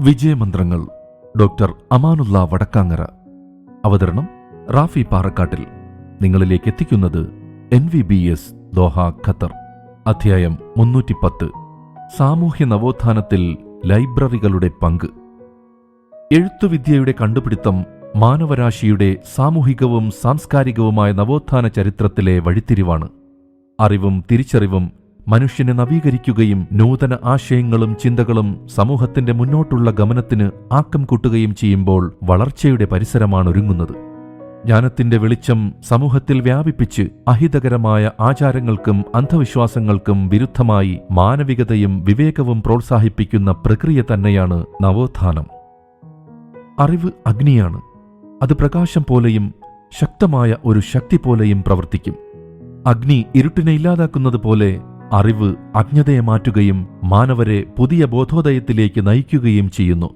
വിജയമന്ത്രങ്ങൾ doctor Amanullah Vadakkangara. അവതരണം റാഫി പാറക്കാട്ടിൽ. നിങ്ങളിലേക്ക് എത്തിക്കുന്നത് N V B S Doha Qatar. അധ്യായം മുന്നൂറ്റിപ്പത്ത്. സാമൂഹ്യ നവോത്ഥാനത്തിൽ ലൈബ്രറികളുടെ പങ്ക്. എഴുത്തുവിദ്യയുടെ കണ്ടുപിടുത്തം മാനവരാശിയുടെ സാമൂഹികവും സാംസ്കാരികവുമായ നവോത്ഥാന ചരിത്രത്തിലെ വഴിത്തിരിവാണ്. അറിവും തിരിച്ചറിവും മനുഷ്യനെ നവീകരിക്കുകയും നൂതന ആശയങ്ങളും ചിന്തകളും സമൂഹത്തിന്റെ മുന്നോട്ടുള്ള ഗമനത്തിന് ആക്കം കൂട്ടുകയും ചെയ്യുമ്പോൾ വളർച്ചയുടെ പരിസരമാണ് ഒരുങ്ങുന്നത് ജ്ഞാനത്തിന്റെ വെളിച്ചം സമൂഹത്തിൽ വ്യാപിപ്പിച്ച് അഹിതകരമായ ആചാരങ്ങൾക്കും അന്ധവിശ്വാസങ്ങൾക്കും വിരുദ്ധമായി മാനവികതയും വിവേകവും പ്രോത്സാഹിപ്പിക്കുന്ന പ്രക്രിയ തന്നെയാണ് നവോത്ഥാനം. അറിവ് അഗ്നിയാണ്. അത് പ്രകാശം പോലെയും ശക്തമായ ഒരു ശക്തി പോലെയും പ്രവർത്തിക്കും. അഗ്നി ഇരുട്ടിനെ ഇല്ലാതാക്കുന്നത് പോലെ അറിവ് അജ്ഞതയെ മാറ്റുകയും മാനവരെ പുതിയ ബോധോദയത്തിലേക്ക് നയിക്കുകയും ചെയ്യുന്നു.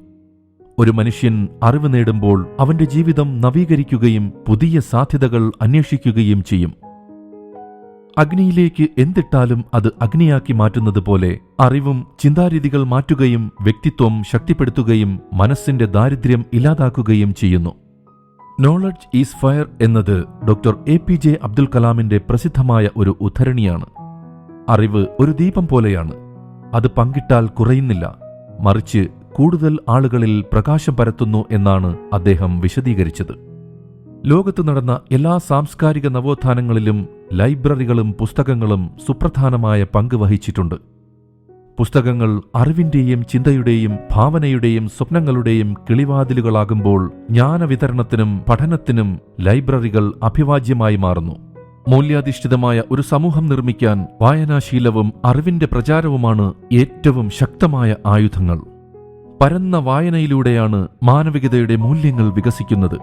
ഒരു മനുഷ്യൻ അറിവ് നേടുമ്പോൾ അവന്റെ ജീവിതം നവീകരിക്കുകയും പുതിയ സാധ്യതകൾ അന്വേഷിക്കുകയും ചെയ്യും. അഗ്നിയിലേക്ക് എന്തിട്ടാലും അത് അഗ്നിയാക്കി മാറ്റുന്നത് പോലെ അറിവും ചിന്താരീതികൾ മാറ്റുകയും വ്യക്തിത്വം ശക്തിപ്പെടുത്തുകയും മനസ്സിന്റെ ദാരിദ്ര്യം ഇല്ലാതാക്കുകയും ചെയ്യുന്നു. നോളജ് ഈസ് ഫയർ എന്നത് doctor A P J Abdul കലാമിന്റെ പ്രസിദ്ധമായ ഒരു ഉദ്ധരണിയാണ്. അറിവ് ഒരു ദീപം പോലെയാണ്. അത് പങ്കിട്ടാൽ കുറയുന്നില്ല. മറിച്ച് കൂടുതൽ ആളുകളിൽ പ്രകാശം പരത്തുന്നു എന്നാണ് അദ്ദേഹം വിശദീകരിച്ചത്. ലോകത്ത് നടന്ന എല്ലാ സാംസ്കാരിക നവോത്ഥാനങ്ങളിലും ലൈബ്രറികളും പുസ്തകങ്ങളും സുപ്രധാനമായ പങ്ക് വഹിച്ചിട്ടുണ്ട്. പുസ്തകങ്ങൾ അറിവിന്റെയും ചിന്തയുടെയും ഭാവനയുടെയും സ്വപ്നങ്ങളുടെയും കിളിവാതിലുകളാകുമ്പോൾ ജ്ഞാനവിതരണത്തിനും പഠനത്തിനും ലൈബ്രറികൾ അഭിവാജ്യമായി മാറുന്നു. മൂല്യാധിഷ്ഠിതമായ ഒരു സമൂഹം നിർമ്മിക്കാൻ വായനാശീലവും അറിവിന്റെ പ്രചാരവുമാണ് ഏറ്റവും ശക്തമായ ആയുധങ്ങൾ. പരന്ന വായനയിലൂടെയാണ് മാനവികതയുടെ മൂല്യങ്ങൾ വികസിക്കുന്നത്.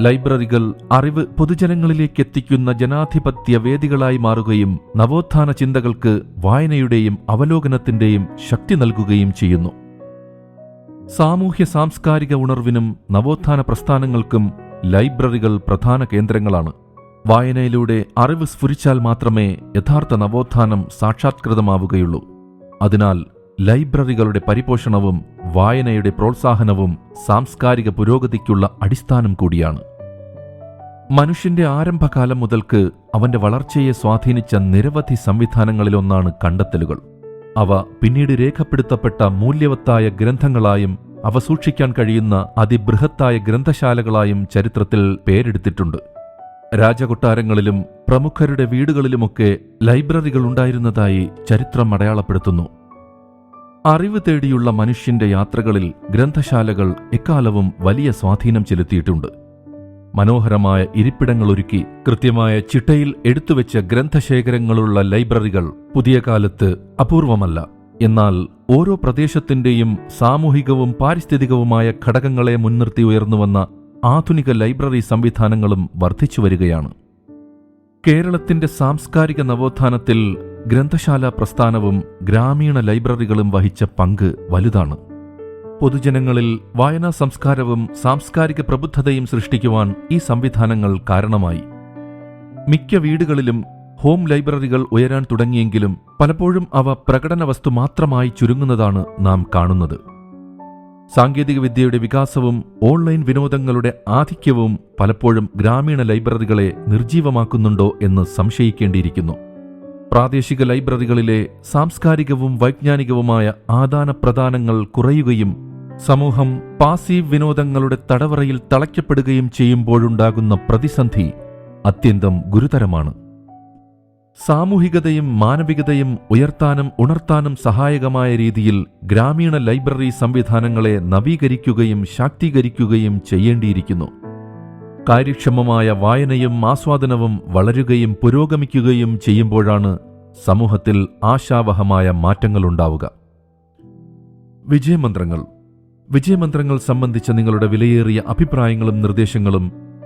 ലൈബ്രറികൾ അറിവ് പൊതുജനങ്ങളിലേക്ക് എത്തിക്കുന്ന ജനാധിപത്യ വേദികളായി മാറുകയും നവോത്ഥാന ചിന്തകൾക്ക് വായനയുടെയും അവലോകനത്തിന്റെയും ശക്തി നൽകുകയും ചെയ്യുന്നു. സാമൂഹ്യ സാംസ്കാരിക ഉണർവിനും നവോത്ഥാന പ്രസ്ഥാനങ്ങൾക്കും ലൈബ്രറികൾ പ്രധാന കേന്ദ്രങ്ങളാണ്. വായനയിലൂടെ അറിവ് സ്ഫുരിച്ചാൽ മാത്രമേ യഥാർത്ഥ നവോത്ഥാനം സാക്ഷാത്കൃതമാവുകയുള്ളൂ. അതിനാൽ ലൈബ്രറികളുടെ പരിപോഷണവും വായനയുടെ പ്രോത്സാഹനവും സാംസ്കാരിക പുരോഗതിക്കുള്ള അടിസ്ഥാനം കൂടിയാണ്. മനുഷ്യന്റെ ആരംഭകാലം മുതൽക്ക് അവന്റെ വളർച്ചയെ സ്വാധീനിച്ച നിരവധി സംവിധാനങ്ങളിലൊന്നാണ് കണ്ടെത്തലുകൾ. അവ പിന്നീട് രേഖപ്പെടുത്തപ്പെട്ട മൂല്യവത്തായ ഗ്രന്ഥങ്ങളായും അവ സൂക്ഷിക്കാൻ കഴിയുന്ന അതിബൃഹത്തായ ഗ്രന്ഥശാലകളായും ചരിത്രത്തിൽ പേരെടുത്തിട്ടുണ്ട്. രാജകൊട്ടാരങ്ങളിലും പ്രമുഖരുടെ വീടുകളിലുമൊക്കെ ലൈബ്രറികൾ ഉണ്ടായിരുന്നതായി ചരിത്രം അടയാളപ്പെടുത്തുന്നു. അറിവ് തേടിയുള്ള മനുഷ്യന്റെ യാത്രകളിൽ ഗ്രന്ഥശാലകൾ എക്കാലവും വലിയ സ്വാധീനം ചെലുത്തിയിട്ടുണ്ട്. മനോഹരമായ ഇരിപ്പിടങ്ങളൊരുക്കി കൃത്യമായ ചിട്ടയിൽ എടുത്തുവെച്ച ഗ്രന്ഥശേഖരങ്ങളുള്ള ലൈബ്രറികൾ പുതിയ കാലത്ത് അപൂർവമല്ല. എന്നാൽ ഓരോ പ്രദേശത്തിന്റെയും സാമൂഹികവും പാരിസ്ഥിതികവുമായ ഘടകങ്ങളെ മുൻനിർത്തി ഉയർന്നുവന്ന ആധുനിക ലൈബ്രറി സംവിധാനങ്ങളും വർദ്ധിച്ചുവരികയാണ് കേരളത്തിന്റെ സാംസ്കാരിക നവോത്ഥാനത്തിൽ ഗ്രന്ഥശാല പ്രസ്ഥാനവും ഗ്രാമീണ ലൈബ്രറികളും വഹിച്ച പങ്ക് വലുതാണ്. പൊതുജനങ്ങളിൽ വായനാ സംസ്കാരവും സാംസ്കാരിക പ്രബുദ്ധതയും സൃഷ്ടിക്കുവാൻ ഈ സംവിധാനങ്ങൾ കാരണമായി. മിക്ക വീടുകളിലും ഹോം ലൈബ്രറികൾ ഉയരാൻ തുടങ്ങിയെങ്കിലും പലപ്പോഴും അവ പ്രകടന വസ്തു മാത്രമായി ചുരുങ്ങുന്നതാണ് നാം കാണുന്നത്. സാങ്കേതികവിദ്യയുടെ വികാസവും ഓൺലൈൻ വിനോദങ്ങളുടെ ആധിക്യവും പലപ്പോഴും ഗ്രാമീണ ലൈബ്രറികളെ നിർജീവമാക്കുന്നുണ്ടോ എന്ന് സംശയിക്കേണ്ടിയിരിക്കുന്നു. പ്രാദേശിക ലൈബ്രറികളിലെ സാംസ്കാരികവും വൈജ്ഞാനികവുമായ ആദാന പ്രദാനങ്ങൾ കുറയുകയും സമൂഹം പാസീവ് വിനോദങ്ങളുടെ തടവറയിൽ തളയ്ക്കപ്പെടുകയും ചെയ്യുമ്പോഴുണ്ടാകുന്ന പ്രതിസന്ധി അത്യന്തം ഗുരുതരമാണ്. സാമൂഹികതയും മാനവികതയും ഉയർത്താനും ഉണർത്താനും സഹായകമായ രീതിയിൽ ഗ്രാമീണ ലൈബ്രറി സംവിധാനങ്ങളെ നവീകരിക്കുകയും ശാക്തീകരിക്കുകയും ചെയ്യേണ്ടിയിരിക്കുന്നു. കാര്യക്ഷമമായ വായനയും ആസ്വാദനവും വളരുകയും പുരോഗമിക്കുകയും ചെയ്യുമ്പോഴാണ് സമൂഹത്തിൽ ആശാവഹമായ മാറ്റങ്ങളുണ്ടാവുക. വിജയമന്ത്രങ്ങൾ. വിജയമന്ത്രങ്ങൾ സംബന്ധിച്ച നിങ്ങളുടെ വിലയേറിയ അഭിപ്രായങ്ങളും നിർദ്ദേശങ്ങളും